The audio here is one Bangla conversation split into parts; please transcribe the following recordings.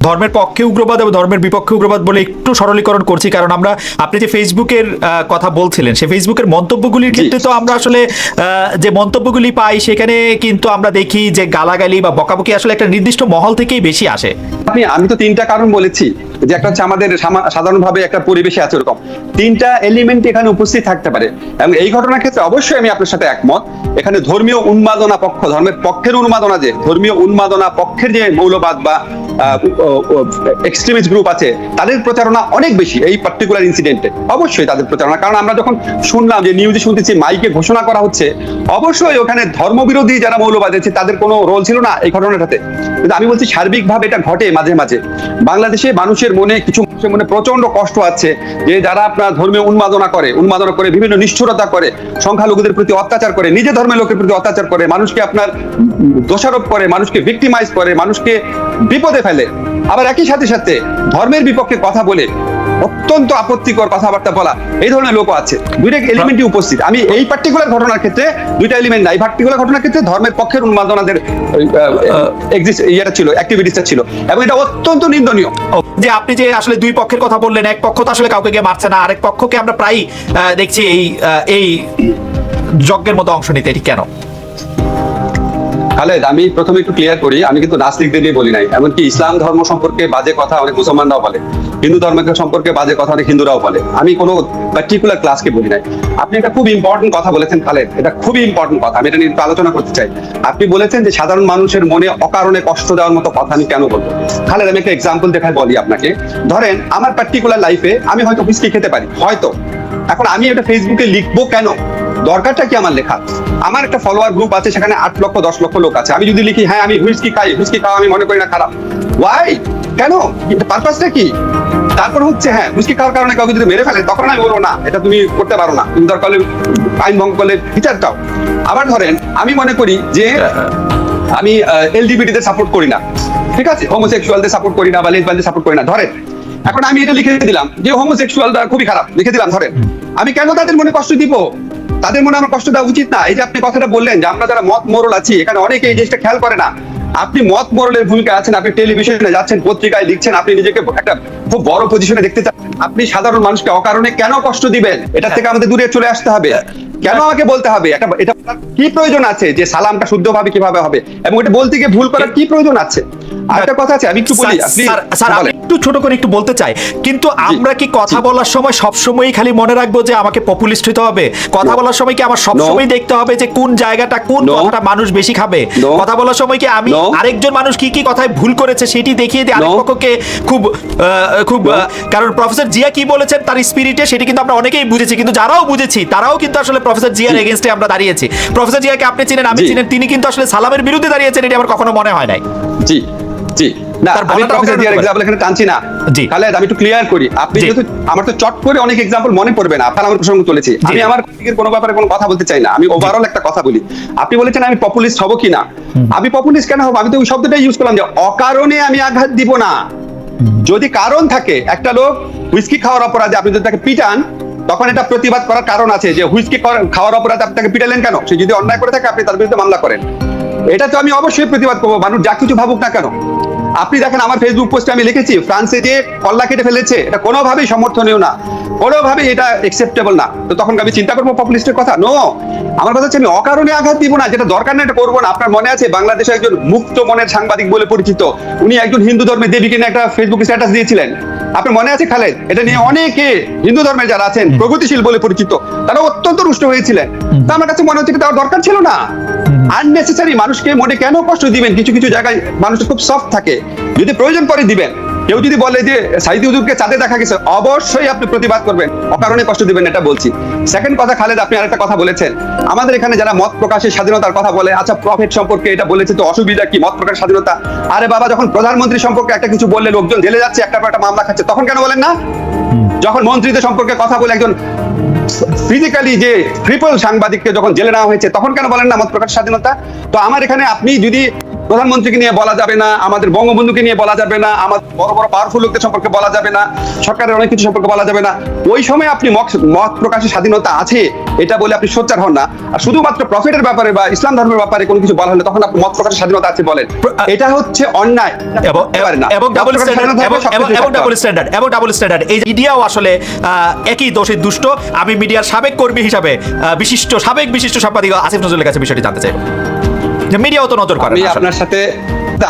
ধর্মের পক্ষে উগ্রবাদ এবং ধর্মের বিপক্ষে উগ্রবাদ বলে একটু সরলীকরণ করছি কারণ আমরা আপনি যে ফেসবুকের কথা বলছিলেন সেই ফেসবুকের মন্তব্যগুলির ক্ষেত্রে তো আমরা আসলে যে মন্তব্যগুলি পাই সেখানে কিন্তু আমরা দেখি যে গালাগালি বা বকাবকি আসলে একটা নির্দিষ্ট মহল থেকেই বেশি আসে। আপনি আমি তো তিনটা কারণ বলেছি যে একটা হচ্ছে আমাদের সাধারণভাবে একটা পরিবেশে আছে ওরকম। তিনটা এলিমেন্ট এখানে উপস্থিত থাকতে পারে। এবং এই ঘটনার ক্ষেত্রে অবশ্যই আমি আপনার সাথে একমত। এখানে ধর্মীয় উন্মাদনা পক্ষ ধর্মের পক্ষের উন্মাদনা যে ধর্মীয় উন্মাদনা পক্ষের যে মৌলবাদ বা এক্সট্রিমিস্ট গ্রুপ আছে, তাদের প্রচারণা অনেক বেশি এই পার্টিকুলার ইনসিডেন্টে অবশ্যই তাদের প্রচারণা, কারণ আমরা যখন শুনলাম যে নিউজে শুনতেছি মাইকে ঘোষণা করা হচ্ছে, অবশ্যই ওখানে ধর্মবিরোধী যারা মৌলবাদ আছে তাদের কোনো রোল ছিল না এই ঘটনাটাতে। কিন্তু আমি বলছি সার্বিকভাবে এটা ঘটে মাঝে মাঝে। বাংলাদেশে মানুষের মনে কিছু মানুষের মনে প্রচণ্ড কষ্ট আছে যে যারা আপনার ধর্মে উন্মাদনা করে উন্মাদনা করে, বিভিন্ন নিষ্ঠুরতা করে, সংখ্যালঘুদের প্রতি অত্যাচার করে, নিজে ধর্মের লোকের প্রতি অত্যাচার করে, মানুষকে আপনার দোষারোপ করে, মানুষকে ভিক্টিমাইজ করে, মানুষকে বিপদে ফেলে। আবার একই সাথে সাথে ধর্মের বিপক্ষে কথা বলে অত্যন্ত আপত্তিকর কথাবার্তা বলা, এই ধরনের লোক আছে। দুইটা এলিমেন্টই উপস্থিত? আমি এই পার্টিকুলার ঘটনার ক্ষেত্রে দুইটা এলিমেন্ট নাই। পার্টিকুলার ঘটনার ক্ষেত্রে ধর্মের পক্ষের উন্মাদনাদের ইয়েটা ছিল অ্যাক্টিভিটিসটা ছিল। এবং এটা অত্যন্ত নিন্দনীয়। যে আপনি যে আসলে দুই পক্ষের কথা বললেন, এক পক্ষ তো আসলে কাউকে গিয়ে মারছে না, আরেক পক্ষকে আমরা প্রায় দেখছি এই এই যজ্ঞের মতো অংশ নিতে, এটি কেন? খালেদ, আমি প্রথমে একটু ক্লিয়ার করি, আমি কিন্তু নাস্তিকদের নিয়ে বলি নাই। এমনকি ইসলাম ধর্ম সম্পর্কে বাজে কথা অনেক মুসলমানরাও বলে, হিন্দু সম্পর্কে বাজে কথা অনেক হিন্দুরাও বলে। আমি কোনো পার্টিকুলার ক্লাসকে বলি নাই। আপনি একটা খুব ইম্পর্টেন্ট কথা বলেছেন খালেদ, এটা ইম্পর্টেন্ট কথা, আমি এটা নিয়ে আলোচনা করতে চাই। আপনি বলেছেন যে সাধারণ মানুষের মনে অকারণে কষ্ট দেওয়ার মতো কথা আমি কেন বলব? খালেদ, আমি একটা এক্সাম্পল দেখায় বলি আপনাকে। ধরেন, আমার পার্টিকুলার লাইফে আমি হয়তো হুইস্কি খেতে পারি, হয়তো। এখন আমি এটা ফেসবুকে লিখব কেন? দরকারটা কি আমার লেখা? আমার একটা ফলোয়ার গ্রুপ আছে, সেখানে আট লক্ষ, দশ লক্ষ লোক আছে। আমি যদি লিখি হ্যাঁ আমি হুইস্কি খাই, হুইস্কি খাওয়া আমি মনে করি না খারাপ। ওয়াই কেন? পারপাসটা কি? তারপর হচ্ছে হ্যাঁ হুইস্কি খাওয়ার কারণে কাউকে যদি মেরে ফেলে, তখন আমি বলব, না, এটা তুমি করতে পারো না। তুমি দরকার আইন ভঙ্গ করলে বিচার চাও আবার ধরেন, আমি মনে করি যে আমি এলজিবিটি তে সাপোর্ট করি না। ঠিক আছে? হোমোসেক্সুয়ালদের সাপোর্ট করি না বা লেসবানদের সাপোর্ট করি না। ধরেন, এখন আমি এটা লিখে দিলাম যে হোমোসেক্সুয়ালরা খুবই খারাপ। লিখে দিলাম, ধরেন। আমি কেন তাদের মনে কষ্ট দিব? তাদের মনে আমার কষ্ট দেওয়া উচিত না। এই যে আপনি কথাটা বললেন যে আমরা যারা মত মোরল আছি এখানে অনেকে এই জিনিসটা খেয়াল করে না। আপনি মত মোরলের ভূমিকা আছেন আপনি টেলিভিশনে যাচ্ছেন পত্রিকায় লিখছেন আপনি নিজেকে একটা খুব বড় পজিশনে দেখতে চান। আপনি সাধারণ মানুষকে অকারণে কেন কষ্ট দিবেন? এটা থেকে আমাদের দূরে চলে আসতে হবে। কেন আমাকে বলতে হবে? এটা এটা কি প্রয়োজন আছে যে সালামটা শুদ্ধভাবে কীভাবে হবে? এবং এটা বলতে গিয়ে ভুল করার কি প্রয়োজন আছে? আরেকটা কথা আছে আমি একটু বলি স্যার, আমি একটু ছোট করে একটু বলতে চাই কিন্তু আমরা কি কথা বলার সময় সব সময়ই খালি মনে রাখব যে আমাকে পপুলিস্ট হতে হবে? কথা বলার সময় কি আমার সব সময় দেখতে হবে যে কোন জায়গাটা কোন. কথাটা মানুষ বেশি খাবে. কথা বলার সময় কি আমি আরেকজন মানুষ কি কি কথায় ভুল করেছে সেটি দেখিয়ে দিয়ে আরেক পক্ষকে খুব আহ, খুব কারণ প্রফেসর জিয়া কি বলেছেন তার স্পিরিটে সেটি কিন্তু আমরা অনেকেই বুঝেছি কিন্তু যারাও বুঝেছি তারাও কিন্তু আসলে প্রফেসর জিয়ার এগেনস্টে আমরা দাঁড়িয়েছি। প্রফেসর জিয়াকে আপনি চিনেন আমি চিনেন তিনি কিন্তু আসলে সালামের বিরুদ্ধে দাঁড়িয়েছেন এটি আমার কখনো মনে হয় নাই। জি জি। না আমি প্রফেসর জিয়ার এক্সাম্পল এখানে টানছি না। খালেদ আমি একটু ক্লিয়ার করি। আপনি যেহেতু আমার তো চট করে অনেক এক্সাম্পল মনে পড়বে না আপনার আমার প্রসঙ্গ চলেছে আমি আমার দিকের কোনো ব্যাপারে কোনো কথা বলতে চাই না। আমি ওভারঅল একটা কথা বলি। আপনি বলেছেন আমি পপুলিস্ট হব কি না আমি পপুলিস্ট কেন হব? আমি তো ওই শব্দটাই ইউজ করলাম যে অকারণে আমি আঘাত দিব না। যদি কারণ থাকে একটা লোক হুইস্কি খাওয়ার অপরাধে আপনি যদি তাকে পিটান তখন এটা প্রতিবাদ করার কারণ আছে যে হুইস্কি খাওয়ার অপরাধে আপনি তাকে পিটালেন কেন? সে যদি অন্যায় করে থাকে, আপনি তার বিরুদ্ধে মামলা করেন। এটা তো আমি অবশ্যই প্রতিবাদ করব, মানুষ যা কিছু ভাবুক না কেন। আপনি দেখেন আমার ফেসবুক পোস্টে আমি লিখেছি, ফ্রান্সে যে কল্লা কেটে ফেলেছে, এটা কোনোভাবেই সমর্থনীয় না। কোনোভাবেই এটা একসেপ্টেবল না। তো তখন আমি চিন্তা করব পপুলিস্টের কথা? নো আমার কথা হচ্ছে আমি অকারণে আঘাত দিব না, যেটা দরকার না, এটা করব না। আপনার মনে আছে বাংলাদেশে একজন মুক্ত মনের সাংবাদিক বলে পরিচিত? উনি একজন হিন্দু ধর্মের দেবীকে নিয়ে একটা ফেসবুক স্ট্যাটাস দিয়েছিলেন। আপনার মনে আছে খালেদ? এটা নিয়ে অনেকে হিন্দু ধর্মের যারা আছেন প্রগতিশীল বলে পরিচিত তারা অত্যন্ত রুষ্ট হয়েছিলেন। তা আমার কাছে মনে হচ্ছে তার দরকার ছিল না। আননেসেসারি মানুষকে মনে কেন কষ্ট দিবেন? কিছু কিছু জায়গায় মানুষ খুব সফট থাকে। যদি প্রয়োজন পরে দিবেন। কেউ যদি বলে যে সাইদি হুজুরকে চাঁদে দেখা গেছে, অবশ্যই আপনি প্রতিবাদ করবেন। অকারণে কষ্ট দিবেন এটা বলছি। সেকেন্ড কথা, খালেদ, আপনি আরেকটা কথা বলেছেন। আমাদের এখানে যারা মত প্রকাশের স্বাধীনতার কথা বলে আচ্ছা প্রফেট সম্পর্কে এটা বলেছে তো অসুবিধা কি, মত প্রকাশ স্বাধীনতা? আরে বাবা, যখন প্রধানমন্ত্রী সম্পর্কে একটা কিছু বললে, লোকজন জেলে যাচ্ছে, একটা একটা মামলা খাচ্ছে, তখন কেন বলেন না? যখন মন্ত্রীদের সম্পর্কে কথা বলে একজন ফিজিক্যালি যে ট্রিপল সাংবাদিককে যখন জেলে নেওয়া হয়েছে, তখন কেন বলেন না মত প্রকাশ স্বাধীনতা? তো আমার এখানে আপনি যদি প্রধানমন্ত্রীকে নিয়ে বলা যাবে না আমাদের বঙ্গবন্ধুকে নিয়ে বলা যাবে না আমার বড় বড় পাওয়ারফুল লোকদের সম্পর্কে বলা যাবে না সরকারের অনেক কিছু সম্পর্কে বলা যাবে না। ওই সময় আপনি মত- প্রকাশের স্বাধীনতা আছে এটা বলে আপনি সোচ্চার হন না। আর শুধুমাত্র প্রফিটের ব্যাপারে বা ইসলাম ধর্মের ব্যাপারে কোনো কিছু বলা হলে তখন আপনি মত প্রকাশের স্বাধীনতা আছে বলেন। এটা হচ্ছে অন্যায় এবং না। এবং ডাবল স্ট্যান্ডার্ড এবং ডাবল স্ট্যান্ডার্ড এবং ডাবল স্ট্যান্ডার্ড এই মিডিয়াও আসলে একই দোষী দুষ্ট। আমি মিডিয়ার সাবেক কর্মী হিসাবে বিশিষ্ট সাবেক বিশিষ্ট সাংবাদিক আসিফ নজরুলের কাছে বিষয়টি জানতে চাইব। যে মিডিয়াও তো নজর করে আমি আপনার সাথে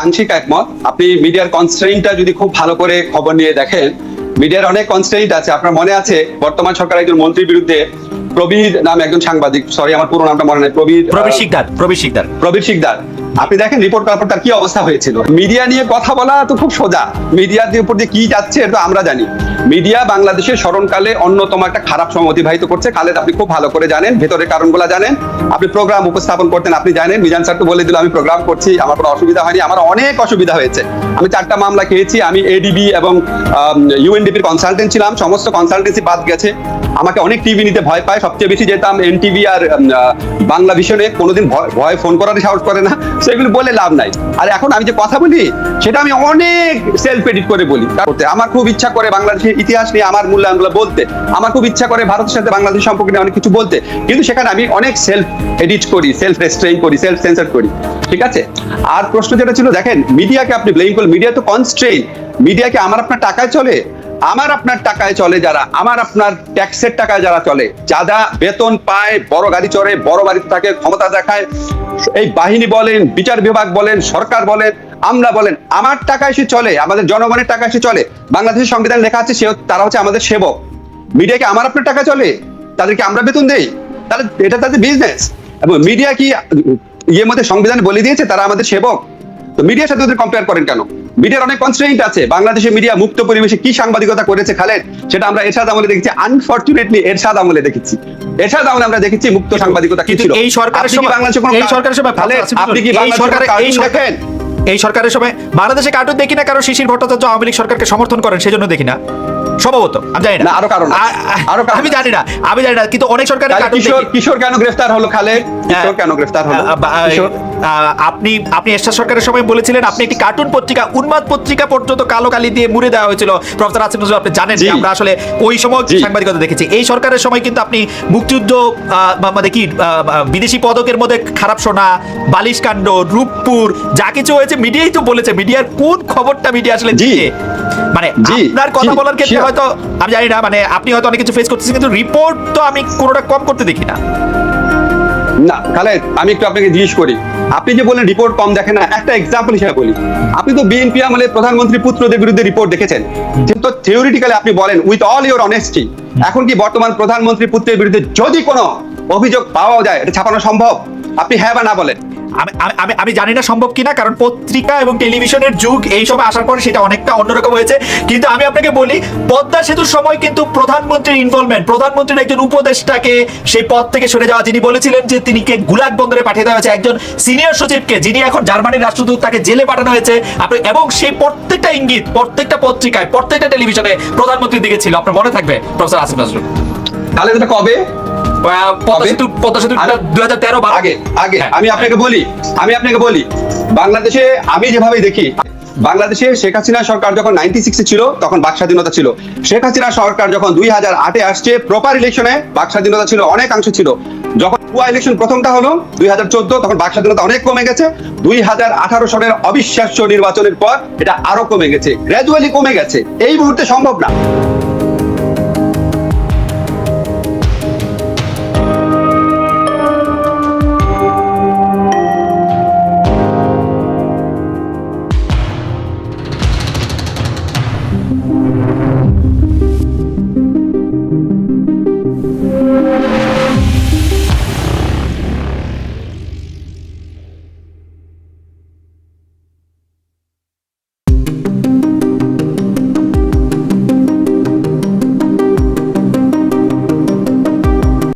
আংশিক একমত। আপনি মিডিয়ার কনস্ট্রেইনটা যদি খুব ভালো করে খবর নিয়ে দেখেন মিডিয়ার অনেক কনস্ট্রেইন্ট আছে। আপনার মনে আছে বর্তমান সরকার একজন মন্ত্রীর বিরুদ্ধে প্রবীর নাম একজন সাংবাদিক সরি আমার পুরো নামটা মনে নেই প্রবীর প্রবীর শিকদার প্রবীর শিকদার। প্রবীর শিকদার। আপনি দেখেন রিপোর্ট করার পর তার কি অবস্থা হয়েছিল? মিডিয়া নিয়ে কথা বলা তো খুব সোজা। মিডিয়ার উপর দিয়ে কি যাচ্ছে এটা আমরা জানি। মিডিয়া বাংলাদেশের স্মরণকালে অন্যতম একটা খারাপ সময় অতিবাহিত করছে। খালেদ, আপনি খুব ভালো করে জানেন, ভেতরের কারণগুলো জানেন। আপনি প্রোগ্রাম উপস্থাপন করতেন, আপনি জানেন। মিজান স্যার তো বলে দিল, আমি প্রোগ্রাম করছি, আমার কোনো অসুবিধা হয়নি। আমার অনেক অসুবিধা হয়েছে। আমি চারটা মামলা খেয়েছি। আমি এডিবি এবং ইউএনডিপির কনসালটেন্ট ছিলাম। সমস্ত কনসালটেন্সি বাদ গেছে। আমাকে অনেক টিভি নিতে ভয় পায়। সবচেয়ে বেশি যেতাম এনটিভি আর বাংলা ভিশনে কোনোদিন ভয় ফোন করার সাহস করে না। সেগুলো বলে লাভ নাই। আর এখন আমি যে কথা বলি, সেটা আমি অনেক সেলফ এডিট করে বলি। করতে আমার খুব ইচ্ছা করে বাংলাদেশের ইতিহাস নিয়ে আমার মূল্যায়নগুলো বলতে, আমার খুব ইচ্ছা করে ভারতের সাথে বাংলাদেশ সম্পর্কে নিয়ে অনেক কিছু বলতে। কিন্তু সেখানে আমি অনেক সেলফ এডিট করি সেলফ রেস্ট্রেইন করি সেলফ সেন্সার করি। ঠিক আছে? আর প্রশ্ন যেটা ছিল, দেখেন, মিডিয়াকে আপনি ব্লেম করলেন। মিডিয়া তো কনস্ট্রেইন মিডিয়াকে আমার আপনার টাকায় চলে? আমার আপনার টাকায় চলে যারা? আমার আপনার ট্যাক্সের টাকায় যারা চলে? যারা বেতন পায়, বড় গাড়ি চড়ে, বড় বাড়িতে থাকে, ক্ষমতা দেখায়। এই বাহিনী বলেন, বিচার বিভাগ বলেন, সরকার বলেন, আমরা বলেন, আমার টাকায় সে চলে, আমাদের জনগণের টাকায় সে চলে। বাংলাদেশের সংবিধান লেখা আছে, সে তারা হচ্ছে আমাদের সেবক। মিডিয়াকে আমার আপনার টাকা চলে? তাদেরকে আমরা বেতন দেই? তাহলে এটা তাদের বিজনেস এবং মিডিয়া কি ইয়ের মধ্যে সংবিধান বলে দিয়েছে তারা আমাদের সেবক। তো মিডিয়ার সাথে ওদের কম্পেয়ার করেন কেন? মিডিয়ার অনেক কনস্ট্রেইন্ট আছে। বাংলাদেশের মিডিয়া মুক্ত পরিবেশে কি সাংবাদিকতা করেছে খালেদ সেটা আমরা এরশাদ আমলে দেখেছি। আনফরচুনেটলি এরশাদ আমলে দেখেছি। এরশাদ আমলে আমরা দেখেছি মুক্ত সাংবাদিকতা কি কিন্তু ছিল। এই সরকারের সময় বাংলাদেশে কোনো এই সরকারের সময় খালেদ, আপনি কি এই বাংলাদেশে সরকারের এই সরকার দেখেন? এই সরকারের সময় বাংলাদেশে কার্টুন দেখি না কারণ শিশির ভট্টাচার্য আওয়ামী লীগ সরকারকে সমর্থন করেন সেজন্য দেখি না। সম্ভবত আমি জানি না, আরও কারণ আরও আমি জানি না আমি জানি না কিন্তু অনেক সরকারের কিশোর কিশোর কেন গ্রেফতার হলো খালেদ? কিশোর কেন গ্রেফতার হলো? আপনি আপনি এরশাদ সরকারের সময় বলেছিলেন আপনি একটি কার্টুন পত্রিকা উন্মাদ পত্রিকা পর্যন্ত কালো কালি দিয়ে মুড়ে দেওয়া হয়েছিল। প্রফেসর আসিফ নজরুল আপনি জানেন যে আমরা আসলে ওই সময় সাংবাদিকতা দেখেছি। এই সরকারের সময় কিন্তু আপনি মুক্তিযুদ্ধ মানে কি বিদেশি পদকের মধ্যে খারাপ শোনা বালিশ কাণ্ড রূপপুর যা কিছু হয়েছে মিডিয়াই তো বলেছে। মিডিয়ার কোন খবরটা মিডিয়া আসলে জি। মানে আপনার কথা বলার ক্ষেত্রে হয়তো আমি জানি না মানে আপনি হয়তো অনেক কিছু ফেস করতেছেন কিন্তু রিপোর্ট তো আমি কোনোটা কম করতে দেখি না। না, খালেদ, আমি একটু আপনাকে জিজ্ঞেস করি। আপনি যে বলেন রিপোর্ট কম দেখেন না, একটা এক্সাম্পল হিসেবে বলি। আপনি তো বিএনপি আমলে প্রধানমন্ত্রী পুত্রদের বিরুদ্ধে রিপোর্ট দেখেছেন। কিন্তু থিওরিটিক্যালি আপনি বলেন উইথ অল ইওর অনেস্টি এখন কি বর্তমান প্রধানমন্ত্রী পুত্রের বিরুদ্ধে যদি কোনো অভিযোগ পাওয়া যায়, এটা ছাপানো সম্ভব? আপনি হ্যাঁ বা না বলেন। আমি, আমি- আমি জানি না সম্ভব কিনা, কারণ পত্রিকা এবং টেলিভিশনের যুগ, এই সময় আসার পরে সেটা অনেকটা অন্যরকম হয়েছে। কিন্তু আমি আপনাকে বলি, পদ্মা সেতুর সময় কিন্তু প্রধানমন্ত্রীর ইনভলভমেন্ট প্রধানমন্ত্রীর একজন উপদেষ্টাকে সেই পদ থেকে সরে যাওয়া, যিনি বলেছিলেন যে তিনি কে গুলাগ বন্দরে পাঠিয়ে দেওয়া হয়েছে। একজন সিনিয়র সচিবকে, যিনি এখন জার্মানির রাষ্ট্রদূত, তাকে জেলে পাঠানো হয়েছে। এবং সেই প্রত্যেকটা ইঙ্গিত, প্রত্যেকটা পত্রিকায়, প্রত্যেকটা টেলিভিশনে প্রধানমন্ত্রীর দিকে ছিল। আপনার মনে থাকবে, প্রফেসর আসিফ নজরুল? তাহলে এটা কবে? আগে আগে হ্যাঁ। আমি আপনাকে বলি আমি আপনাকে বলি বাংলাদেশে আমি যেভাবে দেখি বাংলাদেশে শেখ হাসিনা সরকার যখন নাইনটি সিক্সে ছিল তখন বাক স্বাধীনতা ছিল। শেখ হাসিনা সরকার যখন দুই হাজার আটে আসছে প্রপার ইলেকশনে বাক স্বাধীনতা ছিল অনেকাংশ ছিল। যখন পুয়া ইলেকশন প্রথমটা হলো দুই হাজার চোদ্দ তখন বাক স্বাধীনতা অনেক কমে গেছে। দুই হাজার আঠারো সালের অবিশ্বাস্য নির্বাচনের পর এটা আরও কমে গেছে গ্র্যাজুয়ালি কমে গেছে। এই মুহূর্তে সম্ভব না।